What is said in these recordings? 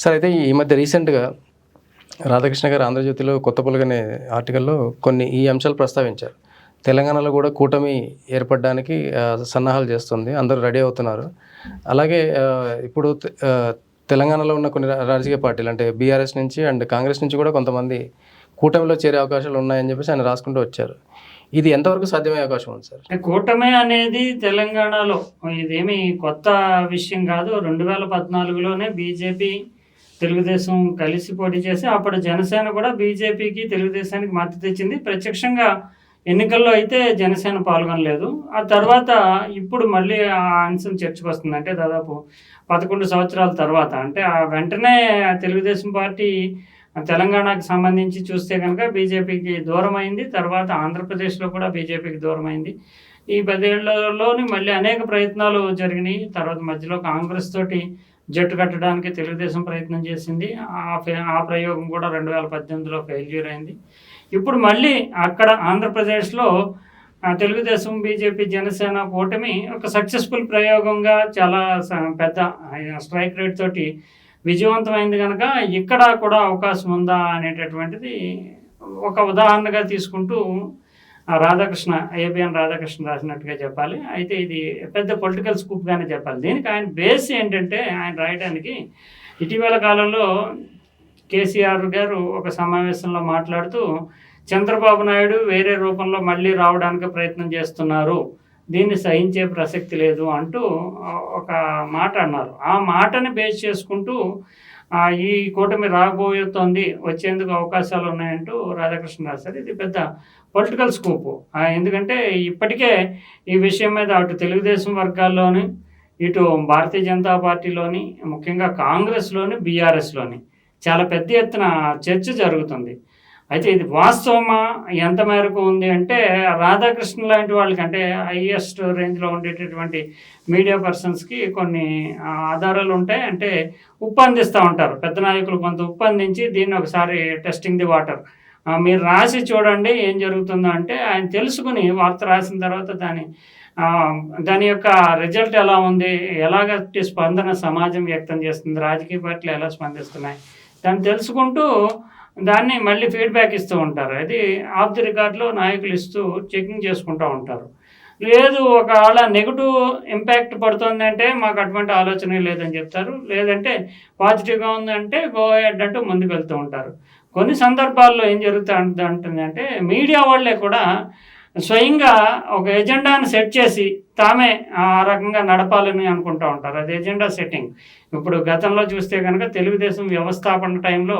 Sir అయితే ఈ మధ్య రీసెంట్గా రాధాకృష్ణ గారు ఆంధ్రజ్యోతిలో కొత్త పొలగనే ఆర్టికల్లో కొన్ని ఈ అంశాలు ప్రస్తావించారు. తెలంగాణలో కూడా కూటమి ఏర్పడడానికి సన్నాహాలు చేస్తుంది. అందరూ రెడీ అవుతున్నారు. అలాగే ఇప్పుడు తెలంగాణలో ఉన్న కొన్ని రాజకీయ పార్టీలు అంటే బీఆర్ఎస్ నుంచి అండ్ కాంగ్రెస్ నుంచి కూడా కొంతమంది కూటమిలో చేరే అవకాశాలు ఉన్నాయని చెప్పేసి ఆయన రాసుకుంటూ వచ్చారు. ఇది ఎంతవరకు సాధ్యమయ్యే అవకాశం ఉంది సార్? కూటమి అనేది తెలంగాణలో ఇదేమి కొత్త విషయం కాదు. రెండు వేల పద్నాలుగులోనే బీజేపీ తెలుగుదేశం కలిసి పోటీ చేసి అప్పుడు జనసేన కూడా బీజేపీకి తెలుగుదేశానికి మద్దతు ఇచ్చింది ప్రత్యక్షంగా ఎన్నికల్లో అయితే జనసేన పాల్గొనలేదు. ఆ తర్వాత ఇప్పుడు మళ్ళీ ఆ అంశం చర్చకు వస్తుంది అంటే దాదాపు పదకొండు సంవత్సరాల తర్వాత. అంటే ఆ వెంటనే తెలుగుదేశం పార్టీ తెలంగాణకు సంబంధించి చూస్తే కనుక బీజేపీకి దూరం అయింది తర్వాత ఆంధ్రప్రదేశ్లో కూడా బీజేపీకి దూరం అయింది ఈ పదేళ్ళలోని మళ్ళీ అనేక ప్రయత్నాలు జరిగినాయి. తర్వాత మధ్యలో కాంగ్రెస్ తోటి జట్టు కట్టడానికి తెలుగుదేశం ప్రయత్నం చేసింది. ఆ ఆ ప్రయోగం కూడా రెండు వేల పద్దెనిమిదిలో ఫెయిల్యూర్ అయింది ఇప్పుడు మళ్ళీ అక్కడ ఆంధ్రప్రదేశ్లో తెలుగుదేశం బీజేపీ జనసేన కూటమి ఒక సక్సెస్ఫుల్ ప్రయోగంగా చాలా స- పెద్ద స్ట్రైక్ రేట్ తోటి విజయవంతమైంది కనుక ఇక్కడ కూడా అవకాశం ఉందా అనేటటువంటిది ఒక ఉదాహరణగా తీసుకుంటూ రాధాకృష్ణ ఏబిఎన్ రాధాకృష్ణ రాసినట్టుగా చెప్పాలి. అయితే ఇది పెద్ద పొలిటికల్ స్కూప్గానే చెప్పాలి. దీనికి ఆయన బేస్ ఏంటంటే ఆయన రాయడానికి ఇటీవల కాలంలో కేసీఆర్ గారు ఒక సమావేశంలో మాట్లాడుతూ చంద్రబాబు నాయుడు వేరే రూపంలో మళ్ళీ రావడానికి ప్రయత్నం చేస్తున్నారు. దీన్ని సహించే ప్రసక్తి లేదు అంటూ ఒక మాట అన్నారు. ఆ మాటని బేస్ చేసుకుంటూ ఈ కూటమి రాబోయేతోంది వచ్చేందుకు అవకాశాలు ఉన్నాయంటూ రాధాకృష్ణ సార్ ఇది పెద్ద పొలిటికల్ స్కోప్ ఎందుకంటే ఇప్పటికే ఈ విషయం మీద అటు తెలుగుదేశం వర్గాల్లోని ఇటు భారతీయ జనతా పార్టీలోని ముఖ్యంగా కాంగ్రెస్లోని బీఆర్ఎస్లోని చాలా పెద్ద ఎత్తున చర్చ జరుగుతుంది. అయితే ఇది వాస్తవమా? ఎంత మేరకు ఉంది అంటే రాధాకృష్ణ లాంటి వాళ్ళకి అంటే హైయెస్ట్ రేంజ్లో ఉండేటటువంటి మీడియా పర్సన్స్కి కొన్ని ఆధారాలు ఉంటాయి. అంటే ఉప్పందిస్తూ ఉంటారు. పెద్ద నాయకులు కొంత ఉప్పందించి దీన్ని ఒకసారి టెస్టింగ్ ది వాటర్. మీరు రాసి చూడండి ఏం జరుగుతుందో అంటే ఆయన తెలుసుకుని వార్త రాసిన తర్వాత దాని దాని యొక్క రిజల్ట్ ఎలా ఉంది ఎలాగట్టి స్పందన సమాజం వ్యక్తం చేస్తుంది రాజకీయ పార్టీలు ఎలా స్పందిస్తున్నాయి దాన్ని తెలుసుకుంటూ దాన్ని మళ్ళీ ఫీడ్బ్యాక్ ఇస్తూ ఉంటారు. అది ఆఫ్ ది రికార్డ్లో నాయకులు ఇస్తూ చెకింగ్ చేసుకుంటూ ఉంటారు. లేదు ఒకవేళ నెగిటివ్ ఇంపాక్ట్ పడుతుంది అంటే మాకు అటువంటి ఆలోచన లేదని చెప్తారు. లేదంటే పాజిటివ్గా ఉందంటే గో హెడ్ అంటూ ముందుకు వెళ్తూ ఉంటారు. కొన్ని సందర్భాల్లో ఏం జరుగుతూ ఉంటుంది అంటే మీడియా వాళ్ళే కూడా స్వయంగా ఒక ఎజెండాను సెట్ చేసి తామే ఆ రకంగా నడపాలని అనుకుంటూ ఉంటారు. అది ఎజెండా సెట్టింగ్. ఇప్పుడు గతంలో చూస్తే కనుక తెలుగుదేశం వ్యవస్థాపన టైంలో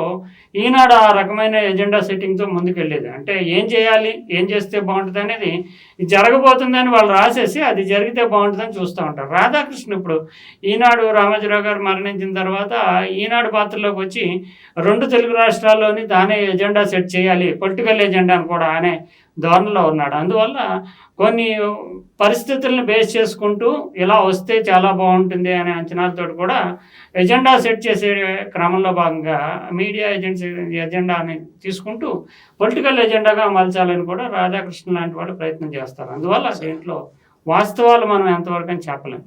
ఈనాడు ఆ రకమైన ఎజెండా సెట్టింగ్తో ముందుకెళ్ళేది. అంటే ఏం చేయాలి ఏం చేస్తే బాగుంటుంది అనేది జరగబోతుందని వాళ్ళు రాసేసి అది జరిగితే బాగుంటుందని చూస్తూ ఉంటారు. రాధాకృష్ణ ఇప్పుడు ఈనాడు రామోజీరావు గారు మరణించిన తర్వాత ఈనాడు పాత్రలోకి వచ్చి రెండు తెలుగు రాష్ట్రాల్లోని తానే ఎజెండా సెట్ చేయాలి పొలిటికల్ ఎజెండాను కూడా అనే ధోరణిలో ఉన్నాడు. అందువల్ల కొన్ని పరిస్థితులను బేస్ చేసుకుంటూ ఇలా వస్తే చాలా బాగుంటుంది అనే అంచనాలతో కూడా ఎజెండా సెట్ చేసే క్రమంలో భాగంగా మీడియా ఏజెన్సీ ఎజెండాని తీసుకుంటూ పొలిటికల్ ఎజెండాగా మలచాలని కూడా రాధాకృష్ణ లాంటి వాళ్ళు ప్రయత్నం చేస్తారు. అందువల్ల దీంట్లో వాస్తవాలు మనం ఎంతవరకు అని చెప్పలేము